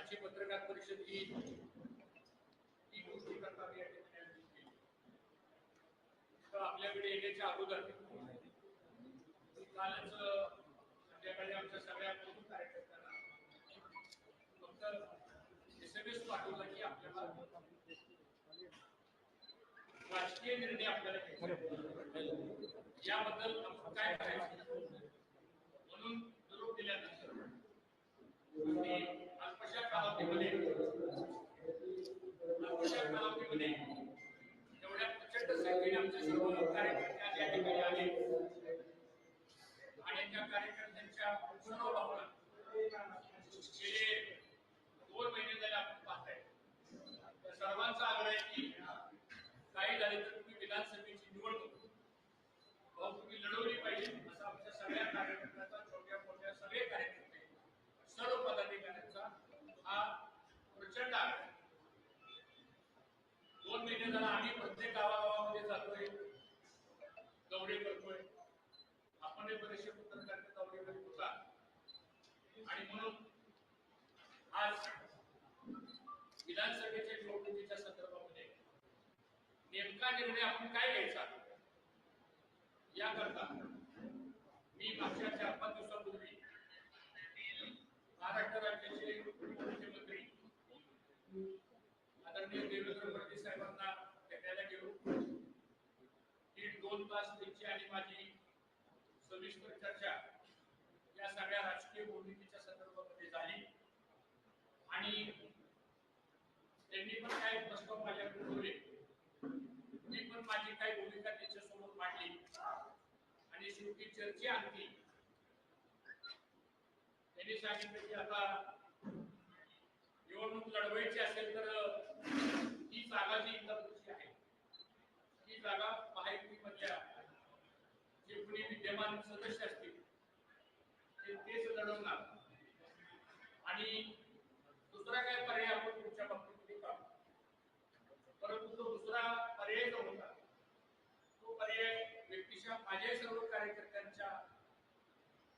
आजची पत्रकार परिषद ही ही गोष्टी करता या ठिकाणी आयोजित केली. तर आपल्याकडे येण्याच्या अगोदर कालच संध्याकाळी आमच्या सगळ्या प्रमुख कार्यकर्त्यांना फक्त एस एम एस पाठवला की आपल्याला राजकीय निर्णय आपल्याला घ्यायचे याबद्दल काय करायचं म्हणून निरोप दिल्यानंतर कालावधीमध्ये अल्पशा कालावधीमध्ये एवढ्या प्रचंड संख्येने आमचे सर्व कार्यकर्ते आज या ठिकाणी आले. आणि त्या कार्यकर्त्यांच्या पूर्ण भावना गेले दोन महिने झाले आपण पाहताय तर सर्वांचा आग्रह आहे की काही झाले तर तुम्ही विधानसभेची निवडणूक भाऊ तुम्ही लढवली पाहिजे असा आमच्या सगळ्या कार्यकर्त्यांचा छोट्या मोठ्या सगळे कार्यकर्ते सर्व पदाधिकाऱ्यांचा हा प्रचंड आग्रह आहे. दोन महिने झाला आम्ही प्रत्येक गावागावामध्ये जातोय दौरे करतोय आपण हे बरेचसे पत्रकार दौरे करीत होता आणि म्हणून आज विधानसभेच्या निवडणुकीच्या संदर्भामध्ये नेमका निर्णय आपण काय घ्यायचा? याकरता मी मागच्या चार पाच दिवसापूर्वी महाराष्ट्र राज्याचे मुख्यमंत्री आदरणीय देवेंद्र फडणवीस साहेबांना भेटायला गेलो. दीड दोन तास त्यांची आणि माझी सविस्तर चर्चा या सगळ्या राजकीय भूमिकेच्या संदर्भामध्ये झाली. आणि काही प्रश्न माझ्याकडे ठेवले मी पण माझी काही भूमिका त्यांच्यासमोर मांडली. आणि शेवटी चर्चा आणखी त्यांनी सांगितलं की आता निवडणूक लढवायची असेल तर ही जागा जी इंदापूरची आहे ही जागा महायुतीमधल्या जे कुणी विद्यमान सदस्य असतील ते तेच लढवणार आणि दुसरा काय पर्याय आपण तुमच्या बाबतीमध्ये पाहू परंतु तो दुसरा पर्याय जो होता तो पर्याय व्यक्तीच्या माझ्या सर्व कार्यकर्त्यांच्या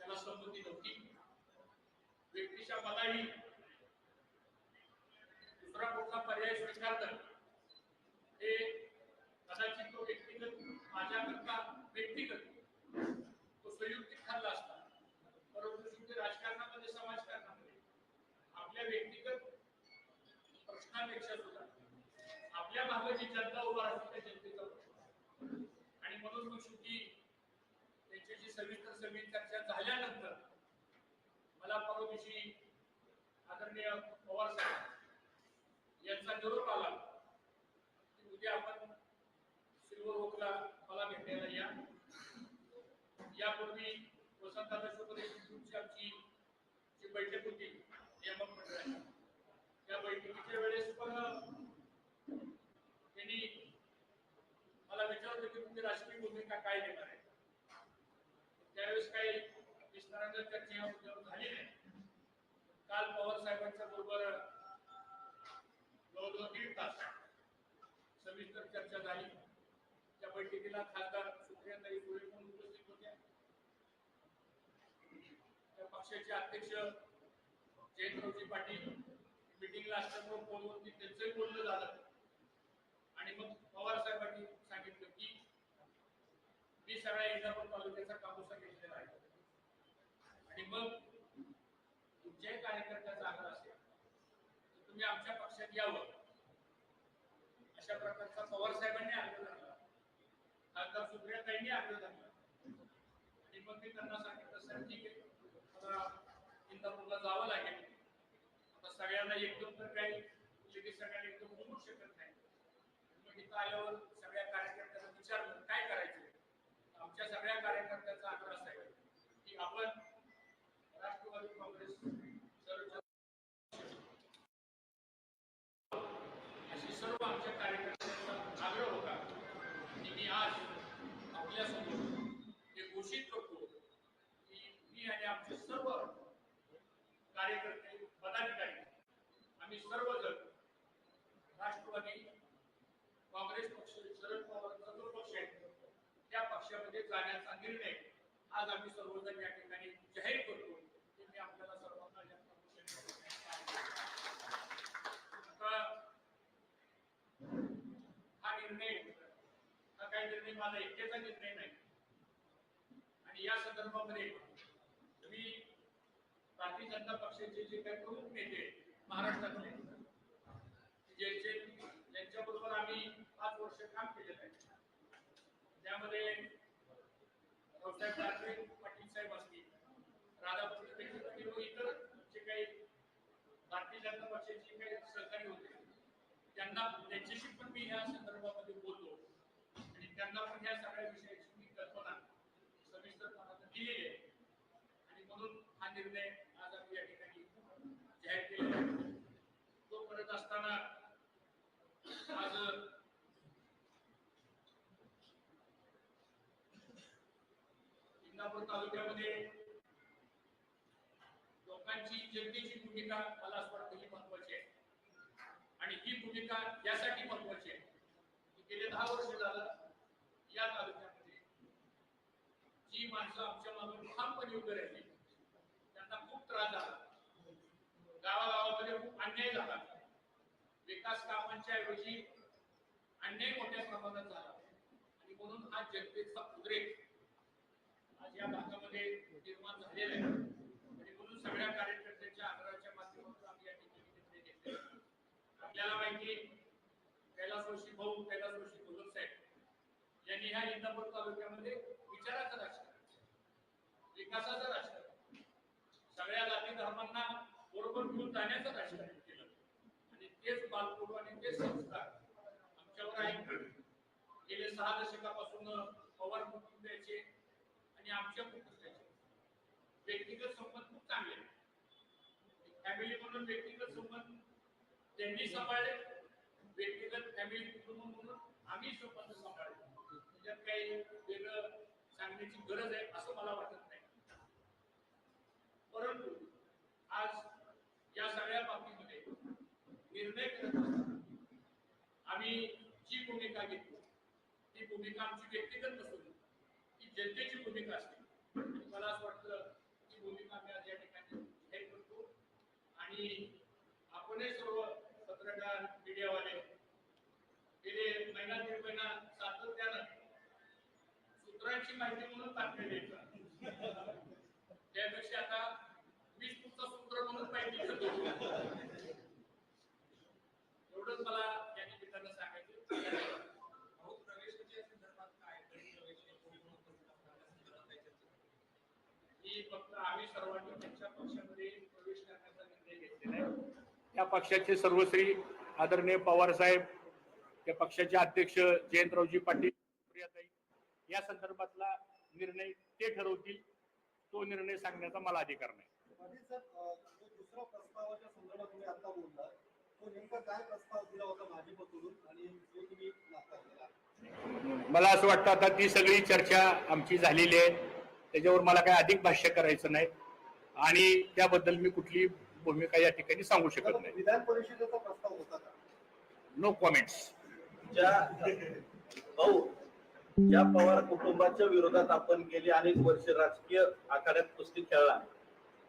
त्याला संमती नव्हती. व्यक्तीच्या मलाही दुसरा कुठला पर्याय स्वीकारलं हे कदाचित तो व्यक्तिगत माझ्याकरता व्यक्तिगत तो संयुक्तिक ठरला असता परंतु शेवटी राजकारणामध्ये समाजकारणामध्ये आपल्या व्यक्तिगत प्रश्नापेक्षा सुद्धा आपल्या मागे जी जनता उभा असते त्या जनतेचा प्रश्न. आणि म्हणून मग शेवटी त्यांच्याशी सविस्तर सगळी चर्चा झाल्यानंतर मला परवा दिवशी आदरणीय पवार साहेब यांचा निरोप आला. की उद्या आपण सिल्वर ओकला मला भेटायला या. यापूर्वी वसंतदादा शुक्रे आमची जी बैठक होती नियामक मंडळाची त्या बैठकीच्या वेळेस पण त्यांनी मला विचारलं की तुम्ही राजकीय भूमिका काय देणार आहे? त्यावेळेस काही विस्तारांच्या चर्चा झाली नाही. काल पवार साहेबांच्या बरोबर जवळजवळ दीड तास सविस्तर चर्चा झाली. त्या बैठकीला खासदार सुप्रियाताई सुळे पण उपस्थित होत्या. त्या पक्षाचे अध्यक्ष जयंतरावजी पाटील मिटिंगला असल्यामुळे फोनवरती त्यांचंही बोलणं झालं. आणि मग पवार साहेबांनी सांगितलं की मी सगळ्या इंदापूर तालुक्याचा कापूसा घेतलेला आहे. आणि मग तुमच्याही कार्यकर्त्याचा आग्रह असेल म्हणजे आमच्या पक्षात यावं. अशा प्रकारचा पवार साहेबांनी आग्रह धरला. खासदार सुप्रियाताईंनी आग्रह धरला. आणि मग मी त्यांना सांगितलं सर ठीक आहे. मला इंदापूरला जावं लागेल. आता सगळ्यांना एकदम तर काही लगेच सगळ्यांना एकदम बोलू शकत नाही. मग इथं आल्यावर सगळ्या कार्यकर्त्यांना विचारलं काय करायचं? आमच्या सगळ्या कार्यकर्त्यांचा आग्रह असा आहे की आपण राष्ट्रवादी काँग्रेस निर्णय आज आम्ही सर्वजण या ठिकाणी जाहीर करतो. आपल्याला सर्वांना हा निर्णय हा काही निर्णय? माझा एकट्याचा निर्णय नाही. आणि या संदर्भामध्ये मी भारतीय जनता पक्षाचे जे काही प्रमुख नेते महाराष्ट्रातले ज्यांचे ज्यांच्याबरोबर आम्ही पाच वर्ष काम केलेलं आहे. त्यामध्ये साहेब ठाकरे पाटील साहेब असतील राधापूर व इतर जे काही भारतीय जनता पक्षाचे काही सहकारी होते त्यांना त्यांच्याशी पण मी ह्या संदर्भामध्ये बोललो आणि त्यांना पण ह्या सगळ्या विषयाची मी कल्पना सविस्तरपणाने दिलेली आहे. आणि म्हणून हा निर्णय आज आम्ही या ठिकाणी जाहीर केला तो करत असताना आज इंदापूर तालुक्यामध्ये लोकांची जनतेची भूमिका मला असं वाटतं ही महत्वाची आहे. आणि ही भूमिका यासाठी महत्वाची आहे की गेले दहा वर्ष झालं या तालुक्यामध्ये जी माणसं आमच्या मागून ठामपणे उभे राहिली त्यांना खूप त्रास झाला. गावागावामध्ये खूप अन्याय झाला. विकास कामांच्या ऐवजी अन्याय मोठ्या प्रमाणात झाला. आणि म्हणून हा जनतेचा उद्रेक आज या भागामध्ये निर्माण झालेला आहे. आणि म्हणून सगळ्या कार्यकर्त्यांच्या आग्रहाच्या माध्यमातून आम्ही या ठिकाणी निर्णय घेतले आपल्याला माहिती कैलास कैलासवासी भाऊ कैलास कैलासवासी भगत साहेब यांनी ह्या इंदापूर तालुक्यामध्ये विचाराचं राजकारण विकासाचं राजकारण सगळ्या जाती धर्मांना बरोबर घेऊन जाण्याचं राजकारण केलं. आणि तेच बालपूर आणि तेच संस्कार आमच्यावर आहे गेले सहा दशकापासून पवार कुटुंबियाचे आणि आमच्या कुटुंबियाचे व्यक्तिगत संबंध खूप चांगले फॅमिली म्हणून व्यक्तिगत संबंध त्यांनी सांभाळले. व्यक्तिगत फॅमिली कुटुंब म्हणून आम्ही संबंध सांभाळले. त्याच्यात काही वेगळं सांगण्याची गरज आहे असं मला वाटत नाही. परंतु आज या सगळ्या बाबतीमध्ये निर्णय करत असताना आम्ही जी भूमिका घेतली ती भूमिका आमची व्यक्तिगत नसतो जनतेची भूमिका असते. मला असं वाटतं ती भूमिका आम्ही आज या ठिकाणी जाहीर करतो. आणि आपणही सर्व पत्रकार मीडियावाले गेले महिना दीड महिना सातत्यानं सूत्रांची माहिती म्हणून बातम्या द्यायचा. त्यापेक्षा आता मीच तुमचं सूत्र म्हणून माहिती देतो एवढंच मला या निमित्तानं सांगायचं भाऊ प्रवेशाच्या संदर्भात काय गट प्रवेश हे कोण कोण उपस्थित असणार त्या संदर्भात काय चर्चा झाली? की फक्त आम्ही सर्वांनी त्यांच्या पक्षामध्ये प्रवेश करण्याचा निर्णय घेतलेला आहे. त्या पक्षाचे सर्वश्री आदरणीय पवार साहेब त्या पक्षाचे अध्यक्ष जयंतरावजी पाटील प्रियाताई या संदर्भातला निर्णय ते ठरवतील तो निर्णय सांगण्याचा मला अधिकार नाही. दुसरा प्रस्तावाच्या संदर्भात तुम्ही आता बोलला? मला असं वाटतं आता ती सगळी चर्चा आमची झालेली आहे. त्याच्यावर मला काही अधिक भाष्य करायचं नाही. आणि त्याबद्दल मी कुठली भूमिका या ठिकाणी सांगू शकत नाही. विधान परिषदेचा प्रस्ताव होता का? नो कॉमेंट्स ज्या भाऊ ज्या पवार कुटुंबाच्या विरोधात आपण गेली अनेक वर्ष राजकीय आखाड्यात कुस्ती खेळला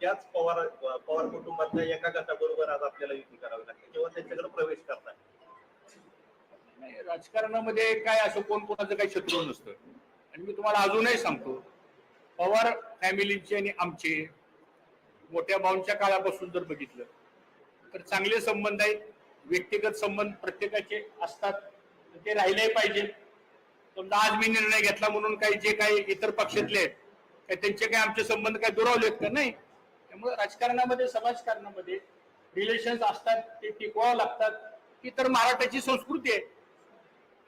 त्याच पवार पवार कुटुंबातल्या एका गटाबरोबर आज आपल्याला युती करावी लागते जेव्हा त्यांच्याकडे प्रवेश करताय? नाही, राजकारणामध्ये काय असं कोण कोणाचं काही शत्रू नसतं. आणि मी तुम्हाला अजूनही सांगतो पवार फॅमिलीचे आणि आमचे मोठ्या भाऊंच्या काळापासून जर बघितलं तर चांगले संबंध आहेत व्यक्तिगत संबंध प्रत्येकाचे असतात तर ते राहिलेही पाहिजे. समजा आज मी निर्णय घेतला म्हणून काही जे काही इतर पक्षातले आहेत काय त्यांचे काही आमचे संबंध काय दुरावलेत का? नाही. त्यामुळे राजकारणामध्ये समाजकारणामध्ये रिलेशन्स असतात ते टिकवावं लागतात. ही तर महाराष्ट्राची संस्कृती आहे.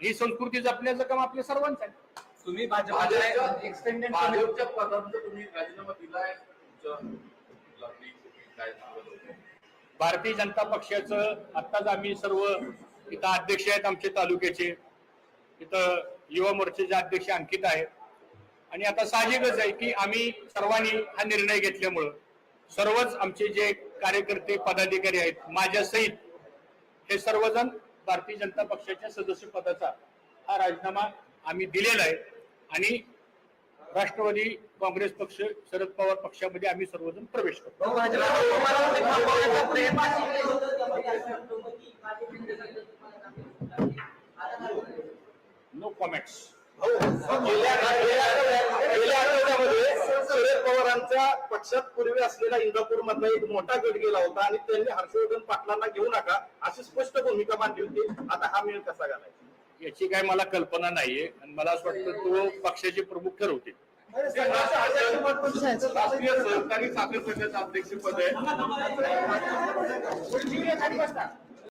ही संस्कृती जपण्याचं काम आपल्या सर्वांचं आहे. तुम्ही भाजपच्या एक्सटेंडेड भाजपच्या पदांचा तुम्ही राजीनामा दिलाय भारतीय जनता पक्षाचं आत्ताच आम्ही सर्व इथं अध्यक्ष आहेत आमचे तालुक्याचे. इथं युवा मोर्चाचे अध्यक्ष अंकित आहेत. आणि आता साहजिकच आहे की आम्ही सर्वांनी हा निर्णय घेतल्यामुळं सर्वच आमचे जे कार्यकर्ते पदाधिकारी आहेत माझ्या सहित हे सर्वजण भारतीय जनता पक्षाच्या सदस्य पदाचा हा राजीनामा आम्ही दिलेला आहे आणि राष्ट्रवादी काँग्रेस पक्ष शरद पवार पक्षामध्ये आम्ही सर्वजण प्रवेश करतो नो कॉमेंट्स गेल्या आठवड्यामध्ये शरद पवारांच्या पक्षात पूर्वी असलेला इंदापूर मधला एक मोठा गट गेला होता आणि त्यांनी हर्षवर्धन पाटलांना घेऊ नका अशी स्पष्ट भूमिका मांडली होती आता हा मेळ कसा घालायचा याची काय मला कल्पना नाहीये. आणि मला असं वाटतं तो पक्षाचे प्रमुख ठरवतील. राष्ट्रीय सहकारी साखर संघाचं अध्यक्षपद आहे.